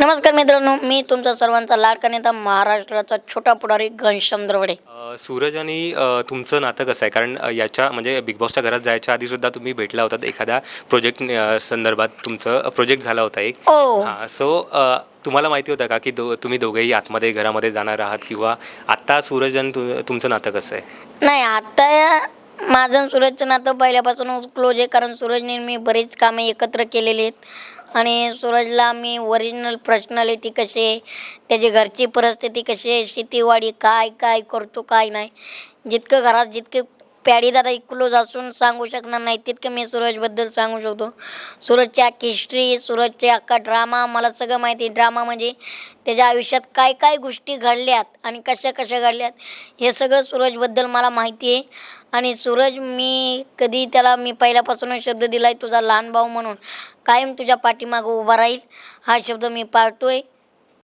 नमस्कार मित्रांनो मी तुमचा सर्वांचा लाडका नेता महाराष्ट्राचा छोटा पुढारी घनश्याम द्रवडे. सूरज आणि तुमचं नातं कसं आहे? कारण याच्या म्हणजे बिग बॉसच्या घरात जायच्या आधी सुद्धा तुम्ही भेटला होतात एखाद्या प्रोजेक्ट संदर्भात. तुमचं प्रोजेक्ट झाला होता एक. हो. हां सो तुम्हाला माहिती होतं का की दो तुम्ही दोघेही आतमध्ये घरामध्ये जाणार आहात किंवा आत्ता सूरज आणि तुमचं नातं कसं आहे? नाही आता माझं आणि सूरजचं नातं पहिल्यापासूनच क्लोज आहे कारण सूरजने मी बरीच कामे एकत्र केलेली आहेत. आणि सूरजला मी ओरिजिनल पर्सनॅलिटी कशी आहे त्याची घरची परिस्थिती कशी आहे शेतीवाडी काय काय करतो काय नाही जितकं घरात जितके दादा क्लोज असून सांगू शकणार नाही. तितकं मी सूरजबद्दल सांगू शकतो. सूरजची अख्खी हिस्ट्री सूरजचे अख्खा ड्रामा मला सगळं माहिती. ड्रामा म्हणजे त्याच्या आयुष्यात काय काय गोष्टी घडल्यात आणि कशा कशा घडल्यात हे सगळं सूरजबद्दल मला माहिती आहे. आणि सूरज मी कधी त्याला मी पहिल्यापासूनच शब्द दिला आहे तुझा लहान भाऊ म्हणून. कायम तुझ्या पाठीमागं उभा राहील हा शब्द मी पाळतो आहे